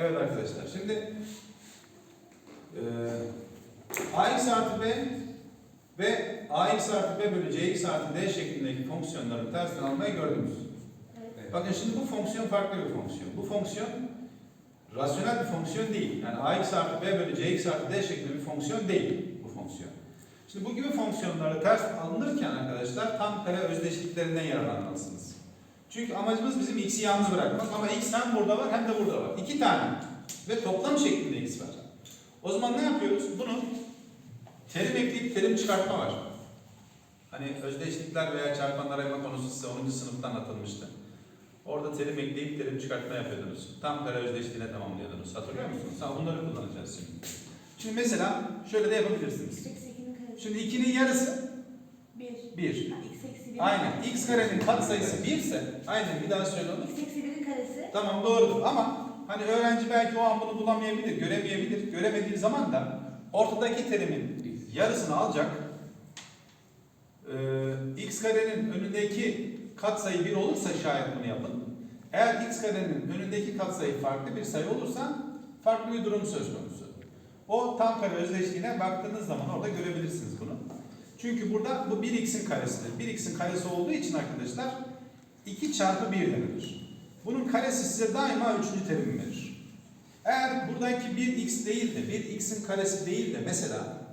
Evet arkadaşlar şimdi eee ax artı b ve ax artı b bölü cx artı d şeklindeki fonksiyonların tersini almayı gördünüz. Evet. Bakın şimdi bu fonksiyon farklı bir fonksiyon. Bu fonksiyon rasyonel bir fonksiyon değil. Yani ax artı b bölü cx artı d şeklinde bir fonksiyon değil bu fonksiyon. Şimdi bu gibi fonksiyonları ters alınırken arkadaşlar tam kare özdeşliklerinden yararlanmalısınız. Çünkü amacımız bizim x'i yalnız bırakmak ama x hem burada var hem de burada var. İki tane ve toplam şeklinde x var. O zaman ne yapıyoruz? Bunu terim ekleyip terim çıkartma var. Hani özdeşlikler veya çarpanlar ayırma konusu size 10. sınıfta anlatılmıştı. Orada terim ekleyip terim çıkartma yapıyordunuz. Tam kare özdeşliğine tamamlıyordunuz. Hatırlıyor musunuz? Ha, bunları kullanacağız şimdi. Şimdi mesela şöyle de yapabilirsiniz. X eksi 2'nin karesi. Şimdi 2'nin yarısı 1. 1. Ha, X eksi 1'in Aynen. X karenin katsayısı 1 ise aynen bir daha söyle onu. X eksi 1'in karesi. Tamam doğrudur ama hani öğrenci belki o an bunu bulamayabilir, göremeyebilir. Göremediği zaman da ortadaki terimin yarısını alacak. Ee, x karenin önündeki katsayı 1 olursa şayet bunu yapın. Eğer x karenin önündeki katsayı farklı bir sayı olursa farklı bir durum söz konusu. O tam kare özdeşliğine baktığınız zaman orada görebilirsiniz. Çünkü burada bu 1x'in karesidir. 1x'in karesi olduğu için arkadaşlar 2 çarpı 1 denilir. Bunun karesi size daima üçüncü terimi verir. Eğer buradaki 1x değil de 1x'in karesi değil de mesela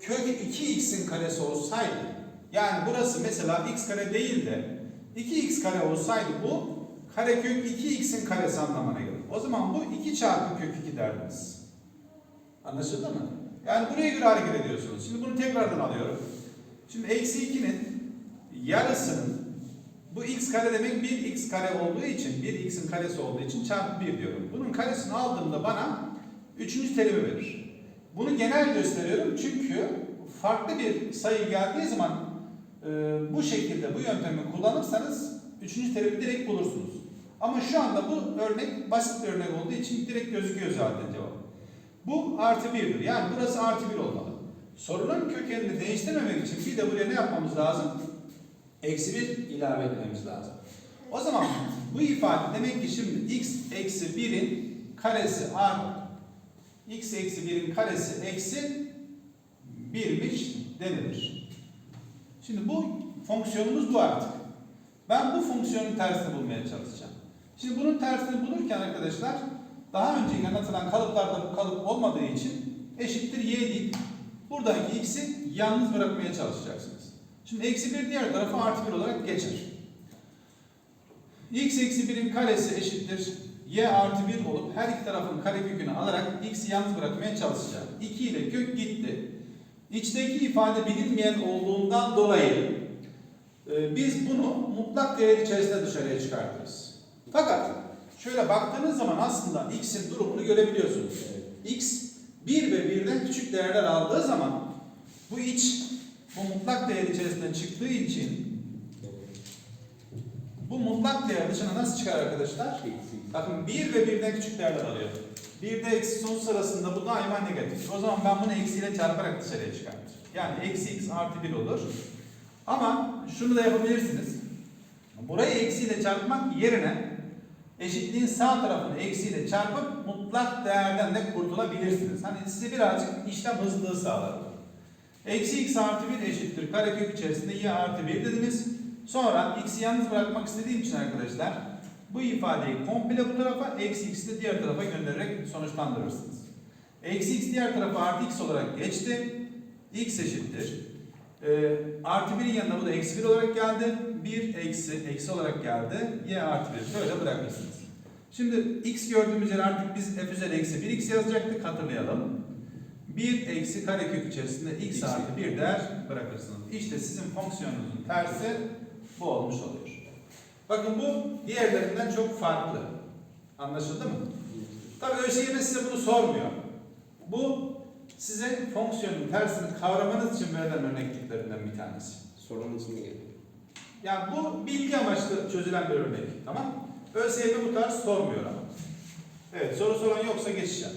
kök 2x'in karesi olsaydı yani burası mesela x kare değil de 2x kare olsaydı bu karekök 2x'in karesi anlamına gelir. O zaman bu 2 çarpı kök 2 derdiniz. Anlaşıldı mı? Yani buraya göre hareket ediyorsunuz. Şimdi bunu tekrardan alıyorum. Şimdi eksi 2'nin yarısının bu x kare demek 1x kare olduğu için 1x'in karesi olduğu için çarpı 1 diyorum. Bunun karesini aldığımda bana 3. terimi verir. Bunu genel gösteriyorum çünkü farklı bir sayı geldiği zaman e, bu şekilde bu yöntemi kullanırsanız 3. terimi direkt bulursunuz. Ama şu anda bu örnek basit bir örnek olduğu için direkt gözüküyor zaten cevap. Bu artı 1'dir. Yani burası artı 1 olmalı. Sorunun kökenini değiştirmemek için bir de buraya ne yapmamız lazım? Eksi 1 ilave etmemiz lazım. O zaman bu ifade demek ki şimdi x eksi 1'in karesi artı x eksi 1'in karesi eksi 1'miş denilir. Şimdi bu fonksiyonumuz bu artık. Ben bu fonksiyonun tersini bulmaya çalışacağım. Şimdi bunun tersini bulurken arkadaşlar daha önce anlatılan kalıplarda bu kalıp olmadığı için eşittir y deyip buradaki x'i yalnız bırakmaya çalışacaksınız. Şimdi eksi 1 diğer tarafa artı 1 olarak geçer. x eksi 1'in karesi eşittir y artı 1 olup her iki tarafın karekökünü alarak x'i yalnız bırakmaya çalışacağım. 2 ile kök gitti. İçteki ifade bilinmeyen olduğundan dolayı e, biz bunu mutlak değer içerisinde dışarıya çıkartırız. Fakat şöyle baktığınız zaman aslında x'in durumunu görebiliyorsunuz. x 1 ve 1'den küçük değerler aldığı zaman bu iç bu mutlak değer içerisinden çıktığı için bu mutlak değer dışına nasıl çıkar arkadaşlar? Bakın 1 ve 1'den küçük değerler alıyor. 1'de eksi sonsuz arasında bu daima negatif. O zaman ben bunu eksiyle çarparak dışarıya çıkartırım. Yani eksi x artı 1 olur. Ama şunu da yapabilirsiniz. Burayı eksiyle çarpmak yerine eşitliğin sağ tarafını eksiyle çarpıp mutlak değerden de kurtulabilirsiniz. Hani size birazcık işlem hızlılığı sağlar. Eksi x artı 1 eşittir karekök içerisinde y artı 1 dediniz. Sonra x'i yalnız bırakmak istediğim için arkadaşlar bu ifadeyi komple bu tarafa, eksi x'i de diğer tarafa göndererek sonuçlandırırsınız. Eksi x diğer tarafa artı x olarak geçti. x eşittir. Ee, artı 1'in yanına bu da eksi 1 olarak geldi. 1 eksi eksi olarak geldi. y artı 1 böyle bırakırsınız. Şimdi x gördüğümüz yer artık biz f üzeri eksi 1x yazacaktık hatırlayalım. 1 eksi karekök içerisinde x artı 1 değer bırakırsınız. İşte sizin fonksiyonunuzun tersi bu olmuş oluyor. Bakın bu diğerlerinden çok farklı. Anlaşıldı mı? Tabii ÖSYM size bunu sormuyor. Bu size fonksiyonun tersini kavramanız için verilen örnekliklerinden bir tanesi. Sorunun içinde geliyor. Yani bu bilgi amaçlı çözülen bir örnek. Tamam? ÖSYM bu tarz sormuyor ama. Evet soru soran yoksa geçeceğim.